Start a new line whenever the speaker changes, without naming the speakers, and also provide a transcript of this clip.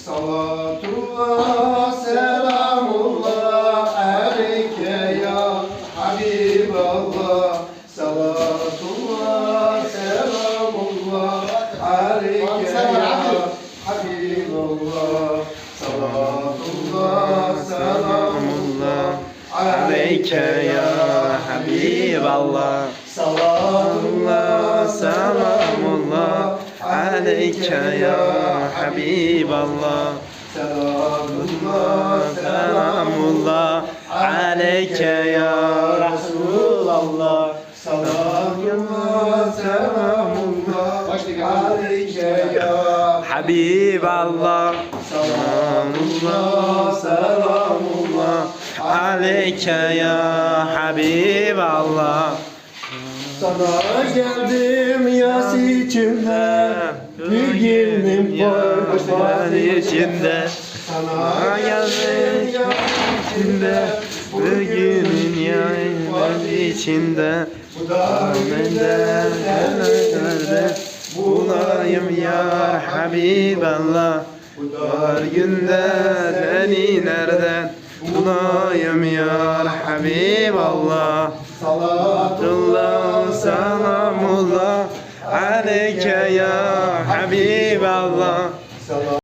Salatullah, selamullah aleyke ya Habiballah. Salatullah, selamullah aleyke ya Habiballah. Salatullah, selamullah
Aleyke ya Habiballah
Salatullah,
Aleyke ya Habiballah
Selamullah,
Selamullah Aleyke ya Resulallah
Salatullah, selamullah aleyke ya
Habiballah
Salatullah, selamullah
Aleyke ya Habiballah
Sana geldim yas içimde Bugünüm
Yar içinde.
Sana geldim yas içimde
Bugünün yayın içinde.
Bu da günde
Nerede? Bulayım ya Habiballah.
Bu
Var günde seni nereden bulayım ya Habiballah.
Salatullah,
Salatullah عليك يا حبيب الله